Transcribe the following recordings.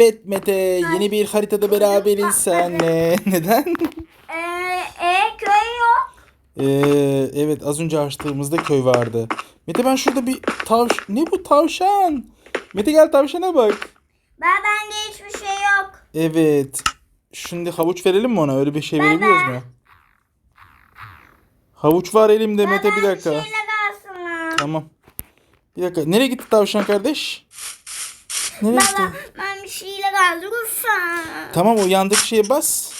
Evet Mete yeni bir haritada beraberiz senle. Neden? Ee, e, köy yok. Ee, evet az önce açtığımızda köy vardı. Mete ben şurada bir tavş... Ne bu tavşan? Mete gel tavşana bak. Ben bende hiçbir şey yok. Evet. Şimdi havuç verelim mi ona? Öyle bir şey verebiliyoruz mu? Havuç var elimde Mete bir dakika. şeyle kalsın ha. Tamam. Bir dakika. Nereye gitti tavşan kardeş? Nereye gitti? Baba ben bir şeyle kaldım lütfen. Tamam o yandaki şeye bas.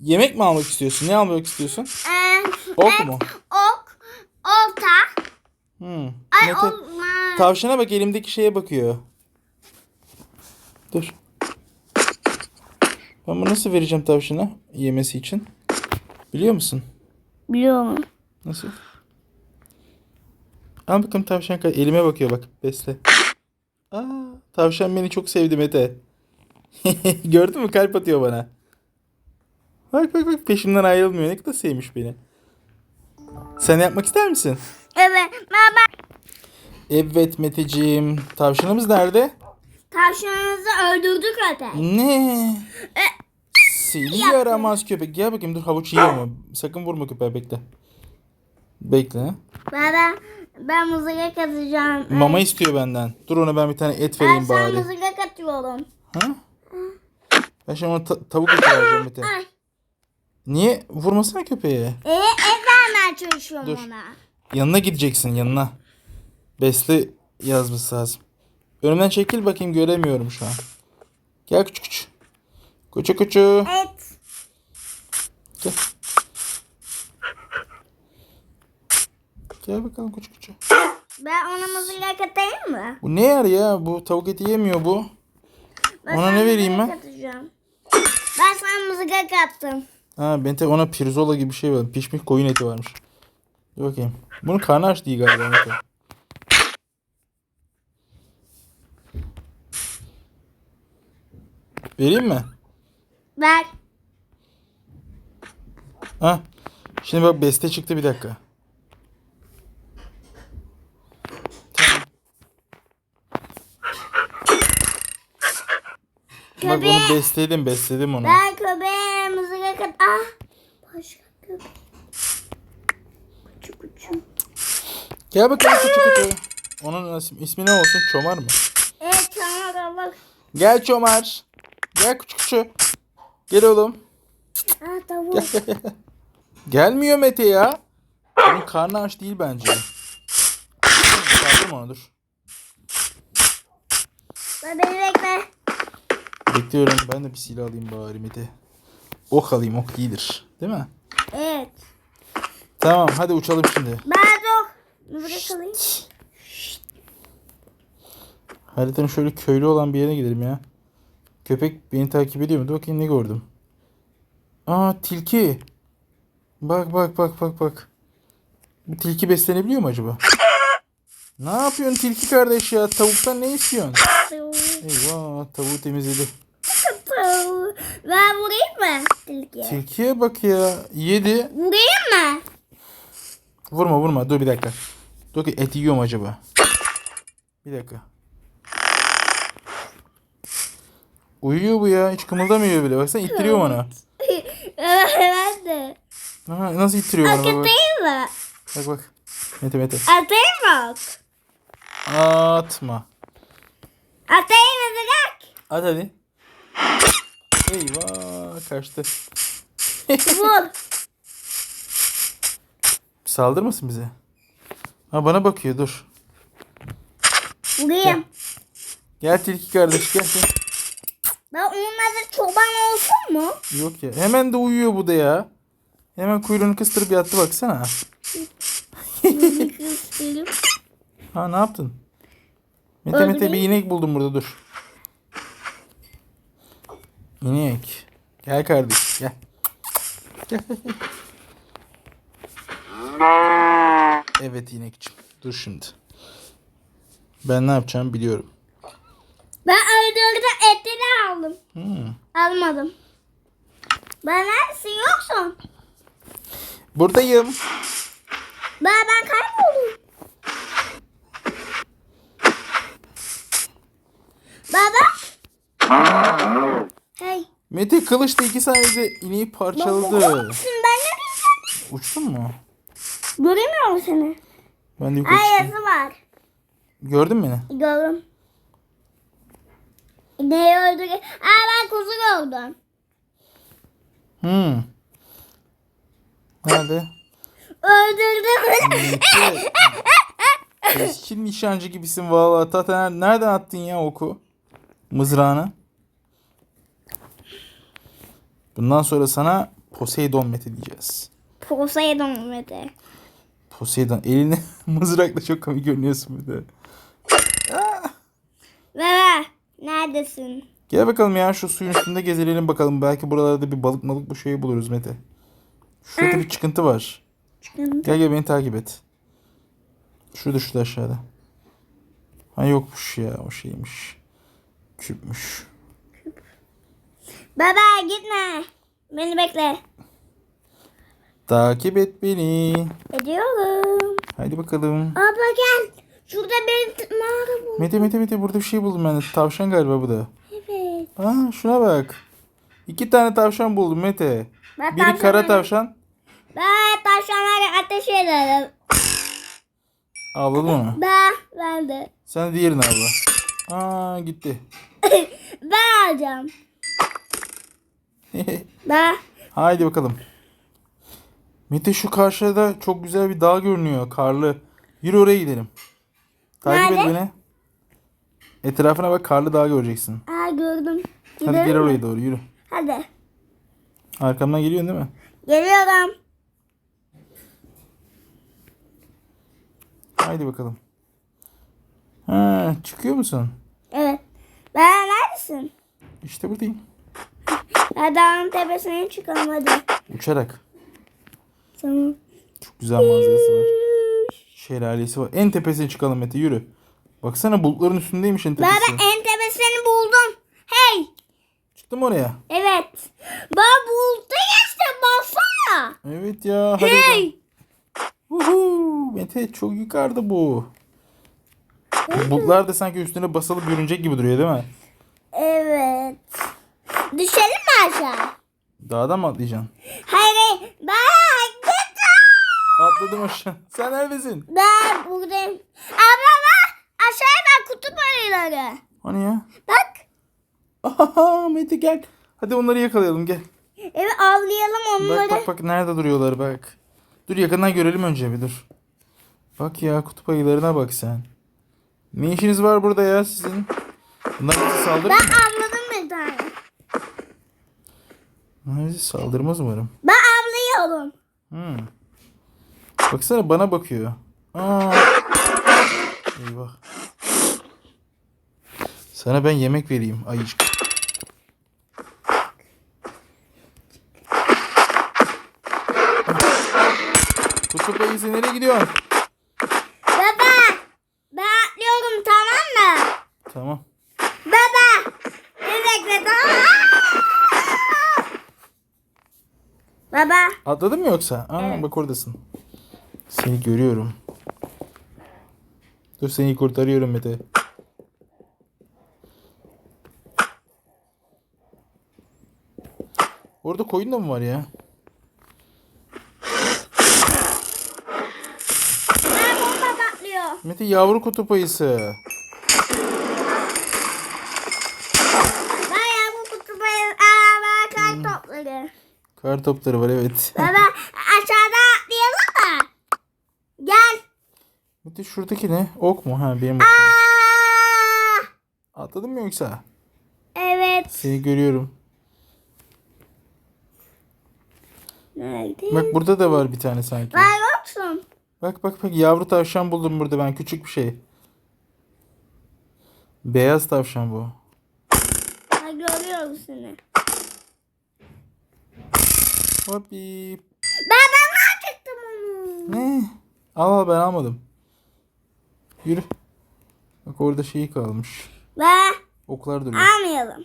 Yemek mi almak istiyorsun? Ne almak istiyorsun? Ee, Ok mu? Ok, olta. Hmm. Ay Mete, olma. tavşana bak elimdeki şeye bakıyor. Dur. Ben bunu nasıl vereceğim tavşana yemesi için? Biliyor musun? Biliyorum. Nasıl? Al bakalım tavşan elime bakıyor bak besle. Aa, tavşan beni çok sevdi Mete. Gördün mü kalp atıyor bana. Bak bak bak peşimden ayrılmıyor. Ne kadar sevmiş beni. Sen yapmak ister misin? Evet baba Evet Meteciğim. Tavşanımız nerede? tavşanınızı öldürdük zaten. Ne? Seni yaramaz köpek. Gel bakayım dur havuç yiyor mu? Sakın vurma köpeğe bekle. Bekle. Baba ben mızıka katacağım. Mama istiyor benden. Dur ona ben bir tane et Ben vereyim sana bari. mızıka katıyorum. Ha? Ben şimdi ona ta- tavuk eti vereceğim Mete. Ay. Niye? Vurmasana köpeğe. Ee, et vermeye çalışıyorum Dur. ona. Yanına gideceksin yanına. Besle yazması lazım. Önümden çekil bakayım göremiyorum şu an. Gel küçük küçük. Kuçu kuçu. Et. Gel. Gel bakalım küçük küçük. Ben ona mızıka katayım mı? Bu ne yer ya? Bu tavuk eti yemiyor bu. Ben Ona ne vereyim ben? Katacağım. Ben sana mızıka kattım. Ha ben de ona pirzola gibi bir şey var. Pişmiş koyun eti varmış. Dur bakayım. Bunun karnı aç değil galiba. Mete. Vereyim mi? Ver. Ha. Şimdi bak beste çıktı bir dakika. Bak onu besledim besledim onu. Ben köpeğe mızıka kat... Ah. Başka köpek. Küçük küçük. Gel bakalım küçük küçük. Onun ismi, ismi ne olsun? Çomar mı? Evet tamam bak. Gel Çomar. Gel küçük küçük. Gel oğlum. Ah tavuk. Gel, gel, gel. Gelmiyor Mete ya. Onun karnı aç değil bence. Kaldırma onu dur. Ben beni bekle. Bekliyorum ben de bir silah alayım bari Mete. Ok alayım ok iyidir. Değil mi? Evet. Tamam hadi uçalım şimdi. Ben yok. Mızıka kalayım. Haritanın şöyle köylü olan bir yerine gidelim ya. Köpek beni takip ediyor mu? Dur bakayım ne gördüm. Aa tilki. Bak bak bak bak bak. Bu tilki beslenebiliyor mu acaba? Ne yapıyorsun tilki kardeş ya? Tavuktan ne istiyorsun? Eyvah tavuğu temizledi. Ben vurayım mı? Tilkiye. Tilkiye bak ya. Yedi. Vurayım mı? Vurma vurma. Dur bir dakika. Dur ki et yiyor mu acaba? Bir dakika. Uyuyor bu ya. Hiç kımıldamıyor bile. Baksana ittiriyor bana. ben de. Aha, nasıl ittiriyor bana? Atayım mı? Bak bak. Mete Mete. Atayım mı? Atma. Atayım mızıka. At hadi. Eyvah kaçtı. Vur. Saldırmasın bize. Ha bana bakıyor dur. Vurayım. Gel tilki kardeş gel. gel. Ben onunla çoban olsun mu? Yok ya. Hemen de uyuyor bu da ya. Hemen kuyruğunu kıstırıp yattı baksana. Ha ne yaptın? Mete Mete bir inek buldum burada dur. İnek. Gel kardeş gel. Gel. evet inekçim. Dur şimdi. Ben ne yapacağım biliyorum. Ben öldürdüm etini aldım. Hmm. Almadım. Ben neredesin yoksun? Buradayım. Ben ben kayboldum. Baba. Mete kılıçla iki saniyede ineği parçaladı. Sen ben ne Uçtun mu? Göremiyor musun seni? Ben de yukarı Ay yazı var. Gördün mü beni? Gördüm. Ne öldü? Aa ben kuzu gördüm. Hmm. Nerede? Öldürdüm. Eski nişancı gibisin vallahi. Tata nereden attın ya oku? Mızrağını. Bundan sonra sana Poseidon Mete diyeceğiz. Poseidon Mete. Poseidon. Elini mızrakla çok komik görünüyorsun bir de. Baba neredesin? Gel bakalım ya şu suyun üstünde gezelim bakalım. Belki buralarda bir balık malık bu şeyi buluruz Mete. Şurada bir çıkıntı var. Çıkın. Gel gel beni takip et. Şurada şurada aşağıda. Ha yokmuş ya o şeymiş. Küpmüş. Baba gitme. Beni bekle. Takip et beni. Ediyorum. Haydi bakalım. Abla gel. Şurada bir mağara bu. Mete Mete Mete burada bir şey buldum ben de. Tavşan galiba bu da. Evet. Aa şuna bak. İki tane tavşan buldum Mete. Ben Biri kara tavşan. Ben tavşanları ateş ederim. Avladın mı? Ben, ben de. Sen de diğerini avla. Aa gitti. Ben alacağım. Ben. Haydi bakalım. Mete şu karşıda çok güzel bir dağ görünüyor. Karlı. Yürü oraya gidelim. Takip et Nerede? beni. Etrafına bak karlı dağ göreceksin. Aa gördüm. Hadi Gidelim gel mi? oraya doğru yürü. Hadi. Arkamdan geliyorsun değil mi? Geliyorum. Haydi bakalım. Ha, çıkıyor musun? Evet. Ben neredesin? İşte buradayım. Ya dağın tepesine çıkalım hadi. Uçarak. Tamam. Çok güzel manzarası var. Şelalesi var. En tepesine çıkalım Mete yürü. Baksana bulutların üstündeymiş en tepesi. Baba en tepesini buldum. Hey. Çıktım oraya. Evet. Baba buldu işte baksana. Evet ya. Hadi. Hey. Uhu, Mete çok yukarıda bu. Bulutlar da sanki üstüne basılı görünecek gibi duruyor değil mi? Evet. Düşelim aşağı? Dağdan mı atlayacaksın? Hayır. Ben. Atladım aşağı. Sen neredesin? Ben buradayım. Abla bak. Aşağıya bak kutup ayıları. Hani ya? Bak. Aha, Mete gel. Hadi onları yakalayalım gel. Evet avlayalım onları. Bak bak bak nerede duruyorlar bak. Dur yakından görelim önce bir dur. Bak ya kutup ayılarına bak sen. Ne işiniz var burada ya sizin? Bunlar bize saldırır Ben mı? avladım bir tane. Bize saldırmaz umarım. Ben avlıyorum. Hmm. Baksana bana bakıyor. Aa. Eyvah. Sana ben yemek vereyim ayıcık. Kutup ayısı nereye gidiyorsun? Baba. Ben atlıyorum tamam mı? Tamam. Baba. Bir bekle tamam mı? Baba. Atladın mı yoksa? Aa, Evet. bak oradasın. Seni görüyorum. Dur seni kurtarıyorum Mete. Orada koyun da mı var ya? Mete yavru kutup ayısı. Ben ya bu kutu bayır. Aa ben kar topları. Kar topları var evet. Baba aşağıda atlayalım mı? Gel. Mete şuradaki ne? Ok mu? Ha benim okum. Atladın mı yoksa? Evet. Seni görüyorum. Nerede? Bak burada da var bir tane sanki. Ben yoksun. Bak bak bak yavru tavşan buldum burada ben küçük bir şey. Beyaz tavşan bu. Ben görüyorum seni. Hopi. Ben ben çıktım onu. Ne? Al al ben almadım. Yürü. Bak orada şey kalmış. Ben Oklar duruyor. almayalım.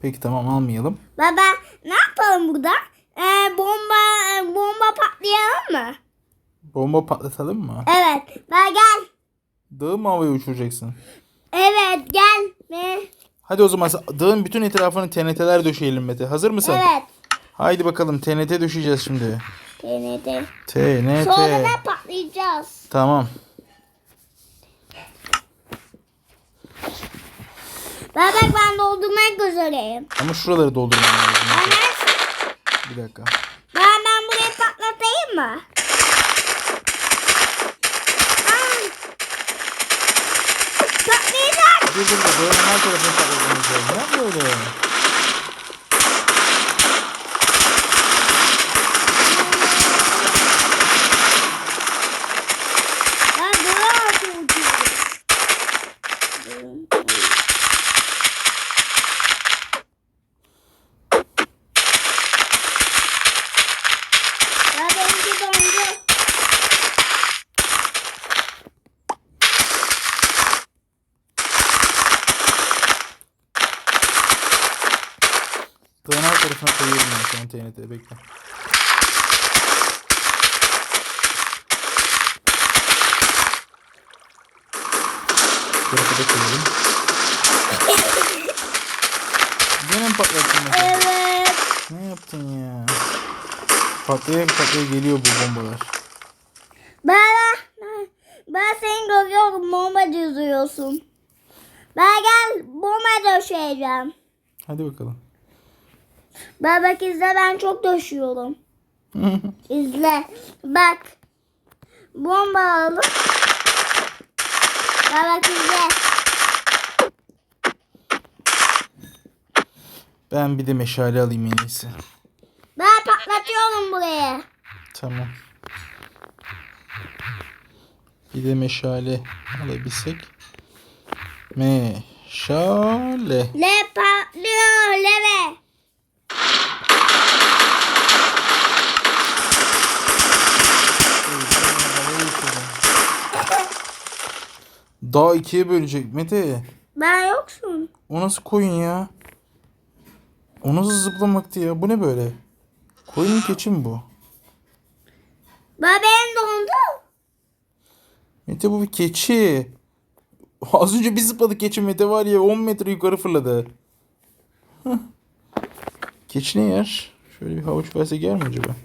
Peki tamam almayalım. Baba ne yapalım burada? Ee, bomba bomba patlayalım mı? Bomba patlatalım mı? Evet. Ben gel. Dağı mı havaya uçuracaksın? Evet gel. Ve Hadi o zaman dağın bütün etrafını TNT'ler döşeyelim Mete. Hazır mısın? Evet. Haydi bakalım TNT döşeyeceğiz şimdi. TNT. TNT. Sonra da patlayacağız. Tamam. Ben bak ben doldurmak üzereyim. Ama şuraları doldurmam lazım. Ben, her- Bir dakika. ben, ben burayı patlatayım mı? Aa! Patlayacak. Dur dur dur. Her tarafını patlatmamız lazım. Ne böyle? Ben daha altı uçuyorum. Ya benimki dondu. Tarafına koyuyorum ben şu an TNT. Bekle. Bu tarafa da koyalım. Mi patlattın? Evet. Ne yaptın ya? Patlaya patlaya geliyor bu bombalar. Ben, ben seni görüyorum bomba düzüyorsun. Ben gel bomba döşeyeceğim. Hadi bakalım. Ben bak izle ben çok döşüyorum. İzle. Bak. Bomba alıp. Ben bak izle. ben bir de meşale alayım en iyisi. Ben patlatıyorum burayı. Tamam. Bir de meşale alabilsek. Meşale. Le patlıyor leve. Dağ ikiye bölecek Mete. Ben yoksun. O nasıl koyun ya? O nasıl zıplamaktı ya? Bu ne böyle? Koyun keçi mi bu? Ben benim dondu. Mete bu bir keçi. Az önce bir zıpladı keçi Mete var ya 10 metre yukarı fırladı. Hah. Keçi ne yer? Şöyle bir havuç verse yer mi acaba?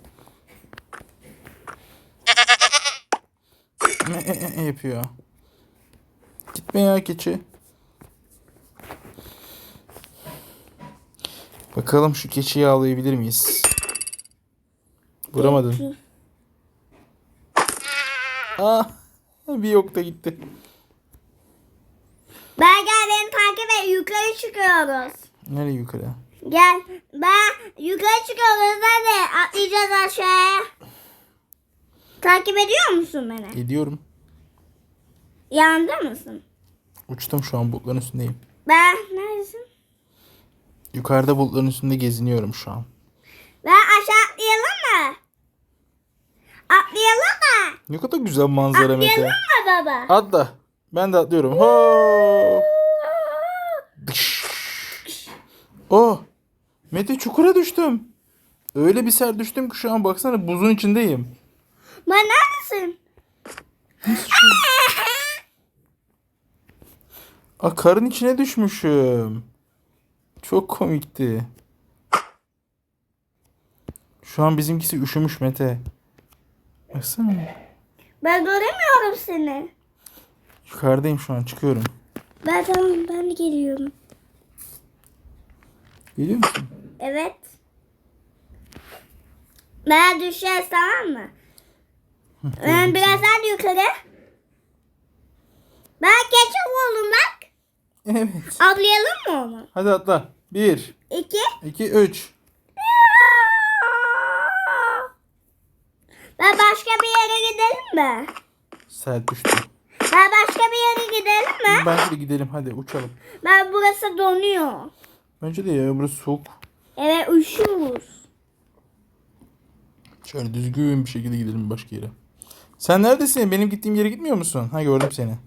Ne e, e, e yapıyor? Gitme ya keçi. Bakalım şu keçiyi avlayabilir miyiz? Vuramadın. Ah, bir yok da gitti. Ben gel beni takip et yukarı çıkıyoruz. Nereye yukarı? Gel. Ben yukarı çıkıyoruz hadi atlayacağız aşağıya. Takip ediyor musun beni? Gidiyorum. Yanında mısın? Uçtum şu an bulutların üstündeyim. Ben neredesin? Yukarıda bulutların üstünde geziniyorum şu an. Ben aşağı atlayalım mı? Atlayalım mı? Ne kadar güzel manzara Atlayalım Mete. mı baba? Atla. Ben de atlıyorum. Ho! Dış. Oh! Mete çukura düştüm. Öyle bir ser düştüm ki şu an baksana buzun içindeyim. Ben neredesin? Aa, karın içine düşmüşüm. Çok komikti. Şu an bizimkisi üşümüş Mete. Baksana. Ben göremiyorum seni. Yukarıdayım şu an çıkıyorum. Ben tamam ben de geliyorum. Geliyor musun? Evet. Ben düşeceğiz tamam mı? Ben biraz daha yukarı. Ben keçi oldum bak. Evet. Atlayalım mı onu? Hadi atla. Bir, İki. iki, üç. Ben başka bir yere gidelim mi? Sert düştü. Ben başka bir yere gidelim mi? Bence de gidelim hadi uçalım. Ben burası donuyor. Bence de ya burası soğuk. Evet üşüyoruz. Şöyle düzgün bir şekilde gidelim başka yere. Sen neredesin? Benim gittiğim yere gitmiyor musun? Ha gördüm seni.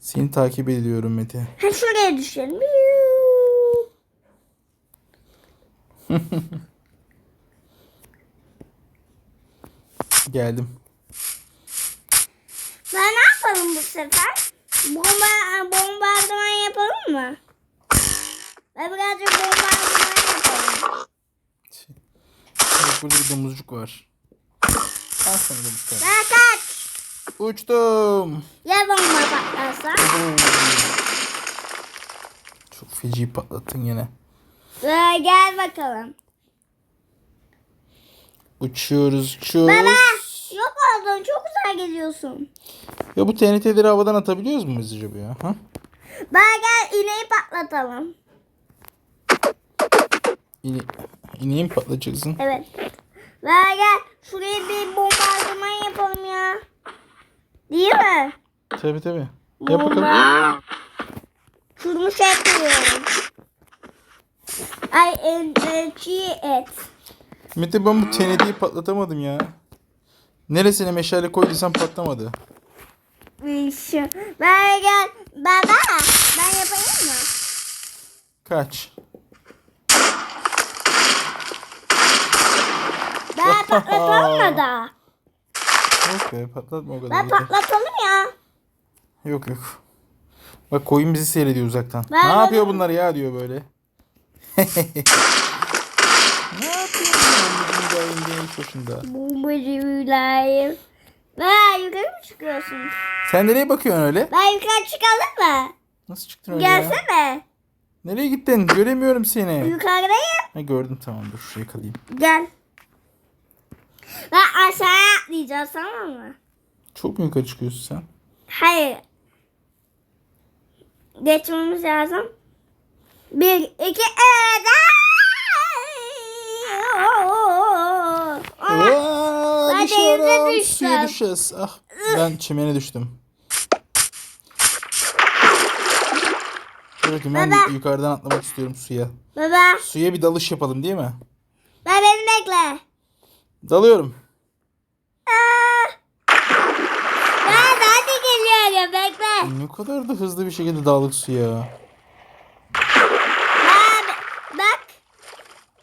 Seni takip ediyorum Mete. Ha şuraya düşelim. Geldim. Ben ne yapalım bu sefer? Bomba, bombardıman yapalım mı? Ve birazcık bombardıman yapalım. Evet, burada bir domuzcuk var. Al sana domuzcuk. Ben kaç. Uçtum. Ya bomba patlarsa? Çok feci patlattın yine. Ve gel bakalım. Uçuyoruz, uçuyoruz. Baba yok oldun çok güzel geziyorsun. Ya bu TNT'leri havadan atabiliyoruz mu biz acaba ya? Ha? Ben gel ineği patlatalım. İne ineği mi patlatacaksın? Evet. Ve gel şuraya bir bombardıman yapalım ya. Değil mi? Tabii tabii. Yap bakalım. Şunu şey yapıyorum. Ay en, en, çiğ et. Mete ben bu TNT'yi patlatamadım ya. Neresine meşale koyduysam patlamadı. Ben gel. Baba ben yapayım mı? Kaç. Ben patlatalım mı da? Yok be patlatma o kadar. Ben yeter. patlatalım ya. Yok yok. Bak koyun bizi seyrediyor uzaktan. Ben ne yapıyor bunlar ya diyor böyle. ne yapıyor bunlar? Bugün hoşunda. Bombacılar. Ben yukarı mı çıkıyorsun? Sen nereye bakıyorsun öyle? Ben yukarı çıkalım mı? Nasıl çıktın öyle ya? Gelsene. Nereye gittin? Göremiyorum seni. Yukarıdayım. Ha, gördüm tamam dur şuraya kalayım. Gel. Ben aşağıya atlayacağız tamam mı? Çok mu yukarı çıkıyorsun sen? Hayır. Geçmemiz lazım. Bir, iki, üç. Aa! Aa, ben düşüyorum. denize düştüm. Suya düşeceğiz. Ah, ben çimene düştüm. Bakayım ben Baba. yukarıdan atlamak istiyorum suya. Baba, Suya bir dalış yapalım değil mi? ben beni bekle. Dalıyorum. Aa! Ben hadi geliyorum bekle. Ne kadar da hızlı bir şekilde daldık suya. Ben, bak.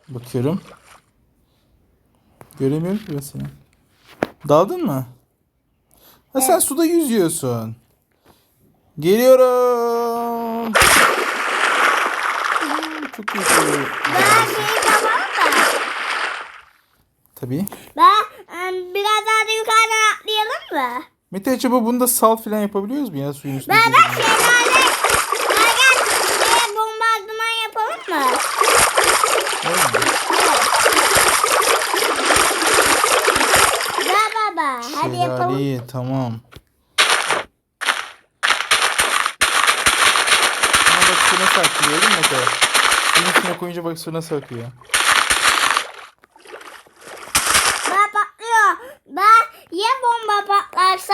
Bakıyorum. Göremiyorum ki ben seni. Daldın mı? Ha sen suda yüzüyorsun. Geliyorum. Çok iyi. Ben şeyi tamam da. Tabii. Ben em, biraz daha da yukarıdan atlayalım mı? Mete acaba bunda sal falan yapabiliyoruz mu ya suyun üstünde? Ben bak şelale. Ben gel. Şuraya bombardıman yapalım mı? Gel baba. Hadi yapalım. Şelaleyi tamam. Ama bak su nasıl akıyor değil mi Mete? Suyun üstüne koyunca bak su nasıl akıyor. Ben patlıyor. Ben ya bomba patlarsa?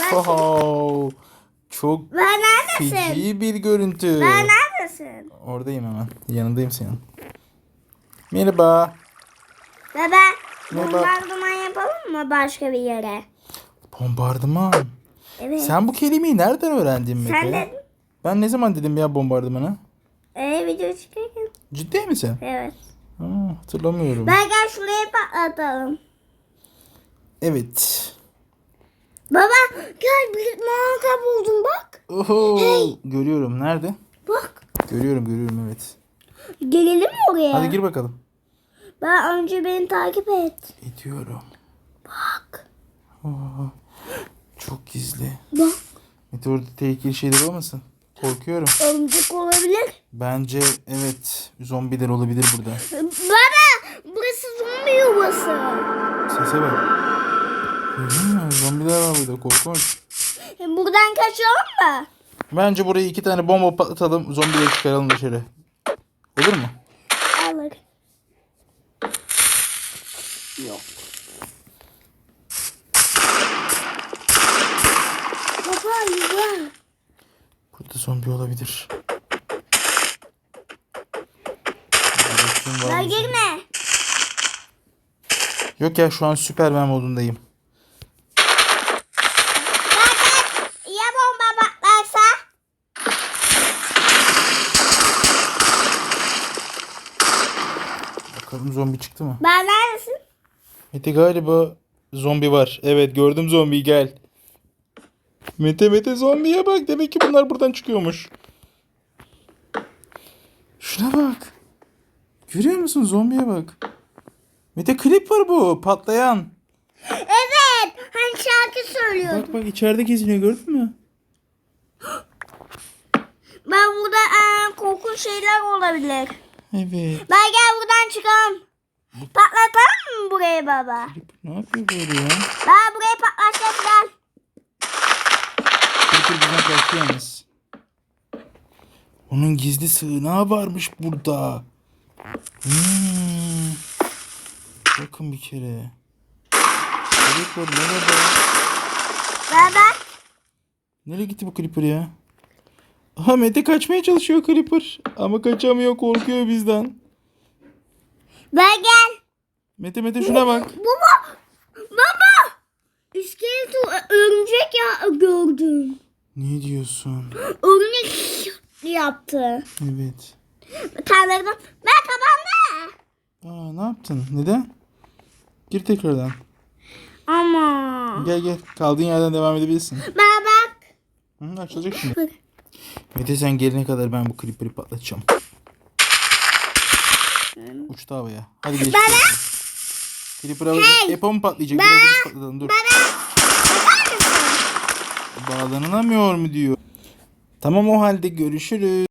Ben, Wow. Çok ben neredesin? feci bir görüntü. Ben neredesin? Oradayım hemen. Yanındayım senin. Merhaba. Baba Merhaba. bombardıman yapalım mı başka bir yere? Bombardıman. Evet. Sen bu kelimeyi nereden öğrendin Mete? Sen de Ben ne zaman dedim ya bombardımanı? ee, video çıkarken. Ciddi misin? Evet. Ha, hatırlamıyorum. Ben gel şuraya patlatalım. Evet. Baba gel bir marka buldum bak. Oho. Hey. Görüyorum. Nerede? Bak. Görüyorum görüyorum evet. Gelelim mi oraya? Hadi gir bakalım. Ben önce beni takip et. Ediyorum. Bak. Aa, çok gizli. Bak. Mete orada tehlikeli şeyler olmasın? Korkuyorum. Örümcek olabilir. Bence evet. Zombiler olabilir burada. Baba burası zombi yuvası. Sese bak. Görüyor musun? Zombiler var burada korkunç. Buradan kaçalım mı? Bence buraya iki tane bomba patlatalım. Zombileri çıkaralım dışarı. Olur mu? Alır. Yok. Baba yuva. Burada zombi olabilir. Var girme. Yok ya şu an Süpermen modundayım. Bak bak. Ya bomba patlarsa? zombi çıktı mı? Ben neredesin? Mete galiba zombi var. Evet gördüm zombiyi gel. Mete Mete zombiye bak. Demek ki bunlar buradan çıkıyormuş. Şuna bak. Görüyor musun zombiye bak. Mete klip var bu patlayan. Evet. Hani şarkı söylüyordum. Bak bak içeride geziniyor gördün mü? Ben burada ee, korkunç şeyler olabilir. Evet. Ben gel buradan çıkalım. Patlatalım mı burayı baba? Ne yapıyor böyle ya? Ben burayı patlatacağız gel. Creeper bizden kaçtı yalnız. Onun gizli sığınağı varmış burada. Hmm. Bakın bir kere. Creeper nerede? Ben ben. Nereye gitti bu Creeper ya? Aha Mete kaçmaya çalışıyor Creeper. Ama kaçamıyor korkuyor bizden. Ben gel. Mete Mete şuna bak. Baba. Baba. İskelet örümcek ya gördüm. Ne diyorsun? Örümcek yaptı. Evet. Tanrıdım. Ben kapandı. Aa ne yaptın? Neden? Gir tekrardan. Ama. Gel gel. Kaldığın yerden devam edebilirsin. Ben bak. Hı, açılacak şimdi. Mete sen gelene kadar ben bu Creeper'ı patlatacağım. Uçtu havaya. Hadi geç. Creeper havada. Epo mu patlayacak? Biraz da biz patlatalım. Dur. Bağlanılamıyor mu diyor. Tamam o halde görüşürüz.